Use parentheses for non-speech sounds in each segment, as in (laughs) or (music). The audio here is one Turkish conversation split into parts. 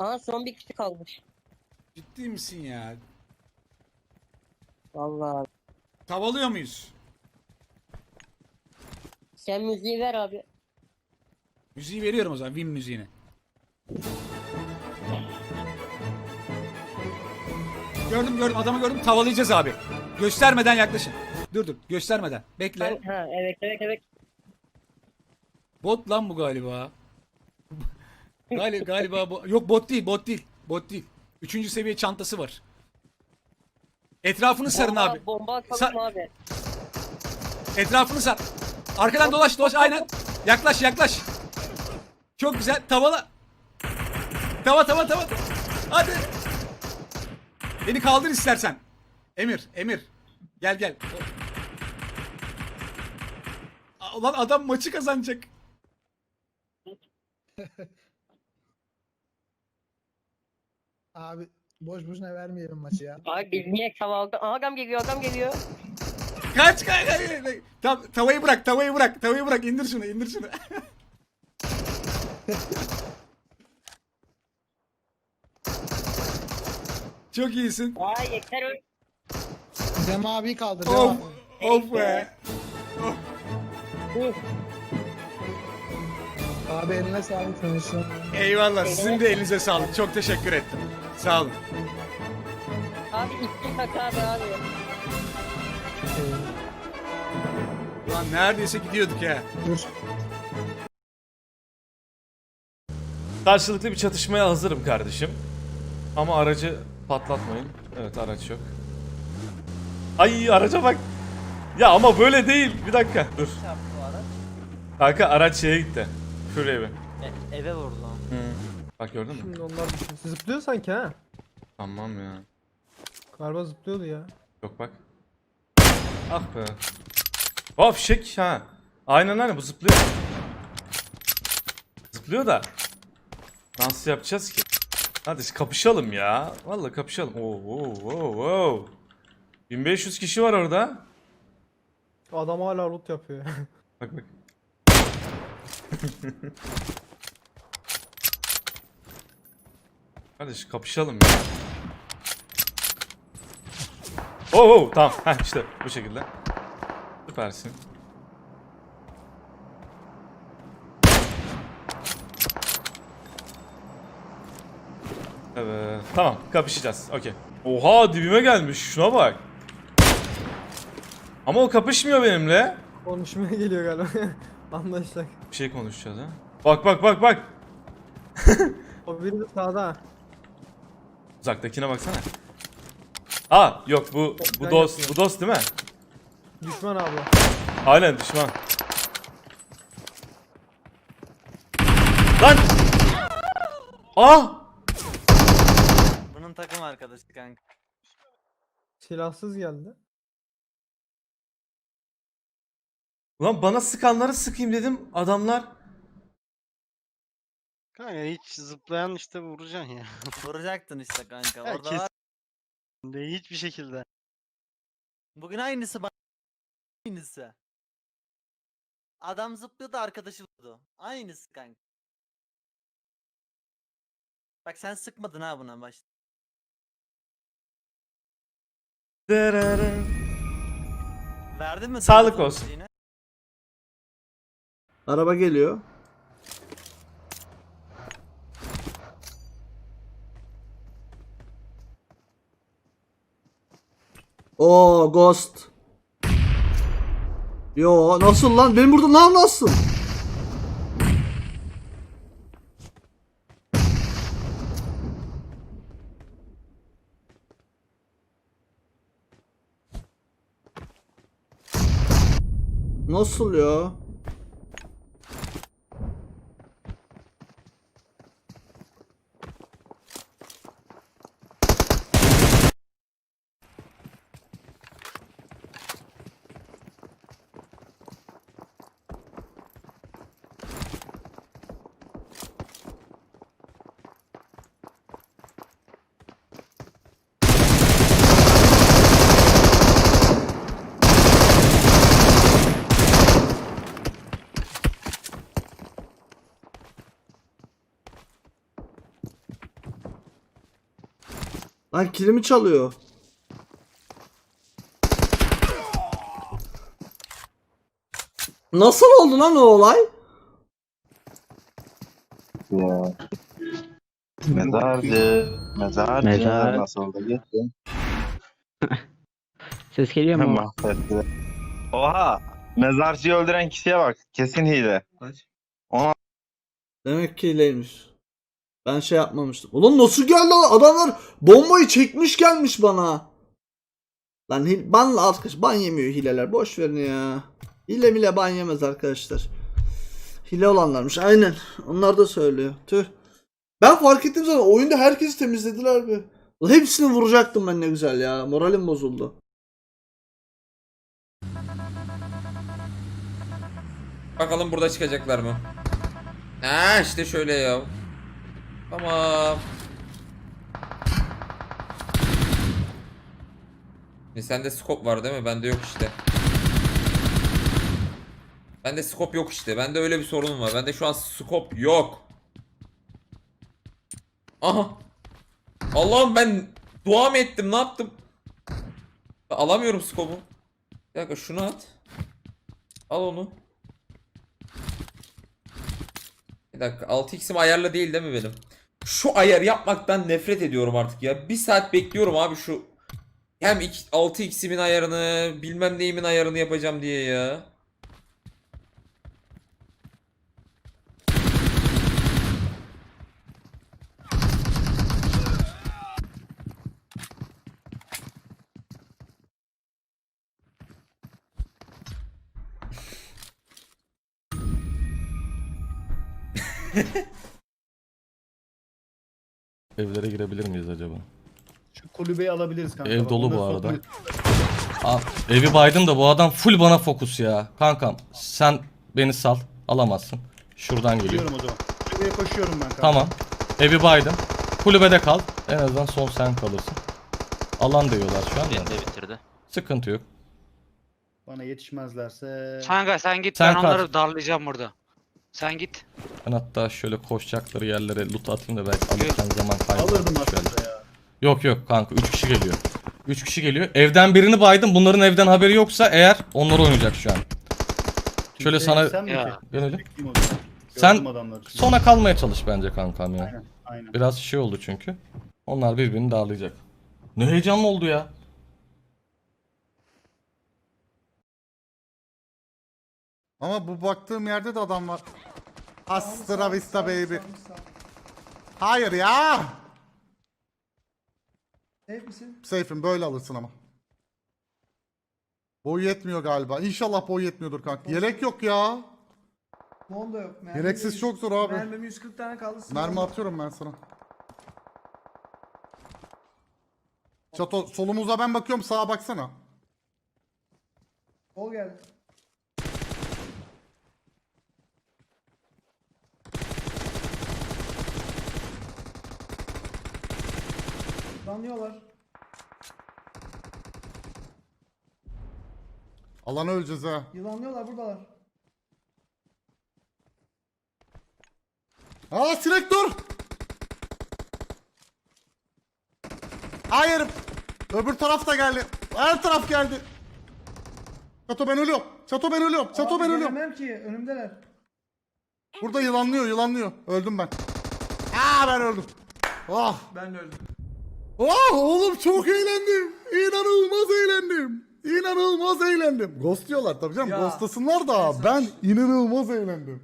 Aa son bir kişi kalmış. Ciddi misin ya? Vallahi. Tavalıyor muyuz? Sen müziği ver abi. Müziği veriyorum o zaman. Win müziğini. Gördüm gördüm adamı gördüm tavalayacağız abi. Göstermeden yaklaşın. Dur dur göstermeden. Bekle. Ha evet evet evet. Bot lan bu galiba. Gali, galiba bu. Yok bot değil bot değil. Bot değil. Üçüncü seviye çantası var. Etrafını sarın Bomba- abi. Bomba atalım Sa- abi. Etrafını sar. Arkadan dolaş dolaş aynen. Yaklaş yaklaş. Çok güzel. Tavala. Tava tava tava. Hadi. Beni kaldır istersen. Emir, Emir. Gel gel. Aa, Ulan adam maçı kazanacak. (laughs) Abi boş boşuna vermeyelim maçı ya. Abi biz niye kavaldı? Aa, Adam geliyor adam geliyor. Kaç kaç kaç. Tam, tavayı bırak, tavayı bırak, tavayı bırak. İndir şunu, indir şunu. (laughs) Çok iyisin. Aa yeter öyle. Dem abi kaldır. Dem Of, abi. of be. Hı. Abi eline sağlık tanışın. Eyvallah. Sizin de elinize sağlık. Çok teşekkür ettim. Sağ olun. Abi içtim bak abi abi. Ulan neredeyse gidiyorduk ya. Dur. Karşılıklı bir çatışmaya hazırım kardeşim. Ama aracı patlatmayın. Evet araç yok. Ay araca bak. Ya ama böyle değil. Bir dakika dur. Kanka araç şeye gitti. Şuraya bir. E, eve vurdu lan. Bak gördün mü? Şimdi onlar düşün. Zıplıyor sanki ha. Tamam ya. Galiba zıplıyordu ya. Yok bak. Ah be. Hop fişek ha. Aynen aynen bu zıplıyor. Zıplıyor da. Nasıl yapacağız ki? Hadi kapışalım ya. Vallahi kapışalım. Oo, oo, oo, oo. 1500 kişi var orada. Adam hala loot yapıyor. (laughs) Bak bak. (laughs) Kardeş kapışalım ya. Oo, oo tamam. Heh işte bu şekilde. Süpersin. Evet. Tamam kapışacağız. Okey. Oha dibime gelmiş. Şuna bak. Ama o kapışmıyor benimle. Konuşmaya geliyor galiba. (laughs) Anlaştık. Bir şey konuşacağız ha. Bak bak bak bak. O biri de sağda. Uzaktakine baksana. Aa yok bu bu Ben dost yapıyorum. bu dost değil mi? Düşman abla. Aynen düşman. Lan! Ah! Bunun takım arkadaşı kanka. Silahsız geldi. Ulan bana sıkanları sıkayım dedim adamlar. Kanka hiç zıplayan işte vuracaksın ya. (laughs) Vuracaktın işte kanka. Orada kes- var. De hiçbir şekilde. Bugün aynısı bana. Aynısı. Adam zıplıyordu arkadaşı vurdu. Aynısı kanka. Bak sen sıkmadın ha buna başta. Verdin mi? Sağlık olsun. şeyini? Araba geliyor. Oo Ghost. Yo nasıl lan? Benim burada lan nasıl? Nasıl ya? Lan kilimi çalıyor. Nasıl oldu lan o olay? Mezarcı. Mezarcı. Mezar. Nasıl oldu? Geçti. (laughs) Ses geliyor mu? Mahvetti. Oha. Mezarcıyı öldüren kişiye bak. Kesin hile. Demek ki hileymiş. Ben şey yapmamıştım. Ulan nasıl geldi lan? Adamlar bombayı çekmiş gelmiş bana. Lan banla arkadaş ban yemiyor hileler. Boş verin ya. Hile bile ban yemez arkadaşlar. Hile olanlarmış aynen. Onlar da söylüyor. Tüh. Ben fark ettim zaten oyunda herkesi temizlediler be. Hepsini vuracaktım ben ne güzel ya. Moralim bozuldu. Bakalım burada çıkacaklar mı? Ha işte şöyle ya. Tamam. E sende scope var değil mi? Bende yok işte. Bende scope yok işte. Bende öyle bir sorunum var. Bende şu an scope yok. Aha. Allah'ım ben dua mı ettim? Ne yaptım? Ben alamıyorum scope'u. Bir dakika şunu at. Al onu. Bir dakika 6x'im ayarlı değil değil mi benim? Şu ayar yapmaktan nefret ediyorum artık ya. Bir saat bekliyorum abi şu hem iki- 6x'imin ayarını bilmem neyimin ayarını yapacağım diye ya. Evlere girebilir miyiz acaba? Şu kulübeyi alabiliriz kanka. Ev dolu bu arada. Aa, evi baydım da bu adam full bana fokus ya. Kankam sen beni sal. Alamazsın. Şuradan geliyor. Gidiyorum o zaman. Kulübeye koşuyorum ben kanka. Tamam. Evi baydım. Kulübede kal. En azından son sen kalırsın. Alan diyorlar şu an. da. bitirdi. Sıkıntı yok. Bana yetişmezlerse. Kanka sen git Sen ben kaç. onları darlayacağım burada. Sen git. Ben hatta şöyle koşacakları yerlere loot atayım da belki alırken zaman kaybı. Alırdım aslında ya. Yok yok kanka 3 kişi geliyor. 3 kişi geliyor. Evden birini baydım. Bunların evden haberi yoksa eğer onlar oynayacak şu an. Şöyle Kimseye sana gitsem mi Ya. ki? ben öyle. Bekleyeyim o zaman. Sen Gördüm adamları. Sona kalmaya çalış bence kankam ya. Aynen. Aynen. Biraz şey oldu çünkü. Onlar birbirini darlayacak. Ne heyecanlı oldu ya. Ama bu baktığım yerde de adam var. Astra vista baby. Hayır ya. Safe misin? Safe'im böyle alırsın ama. Boy yetmiyor galiba. İnşallah boy yetmiyordur kanka. Yelek yok ya. Mon da yok. Yeleksiz çok zor abi. Mermim 140 tane kaldı. Mermi atıyorum ben sana. Çato solumuza ben bakıyorum sağa baksana. Ol geldi. Lanıyorlar. Alana öleceğiz ha. Yılanlıyorlar buradalar. Aa sinek dur. Hayır. Öbür taraf da geldi. Her taraf geldi. Çato ben ölüyorum. Çato ben ölüyorum. Çato ben ölüyorum. Göremem ki önümdeler. Burada yılanlıyor yılanlıyor. Öldüm ben. Aa ben öldüm. Oh. Ben de öldüm. Oh oğlum çok eğlendim. İnanılmaz eğlendim. İnanılmaz eğlendim. Ghost diyorlar tabii canım. Ya. Ghostlasınlar da ben inanılmaz eğlendim.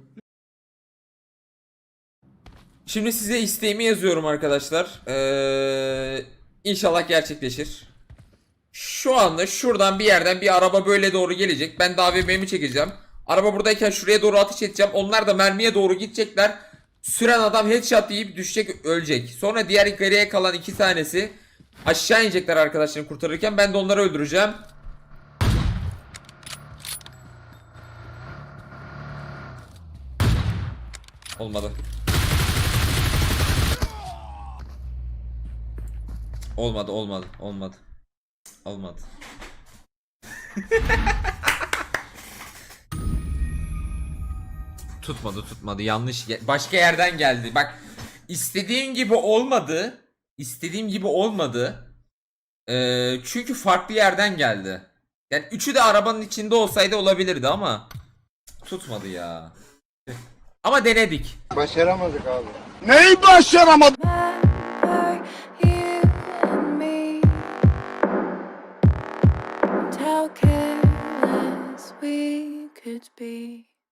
Şimdi size isteğimi yazıyorum arkadaşlar. Ee, inşallah gerçekleşir. Şu anda şuradan bir yerden bir araba böyle doğru gelecek. Ben de AVM'mi çekeceğim. Araba buradayken şuraya doğru ateş edeceğim. Onlar da mermiye doğru gidecekler. Süren adam headshot yiyip düşecek ölecek. Sonra diğer geriye kalan iki tanesi aşağı inecekler arkadaşlarını kurtarırken. Ben de onları öldüreceğim. Olmadı. Olmadı, olmadı, olmadı. Olmadı. tutmadı, tutmadı. Yanlış. Başka yerden geldi. Bak, istediğim gibi olmadı. istediğim gibi olmadı. Ee, çünkü farklı yerden geldi. Yani üçü de arabanın içinde olsaydı olabilirdi ama tutmadı ya. Ama denedik. Başaramadık abi. Neyi başaramadım? How careless we could be.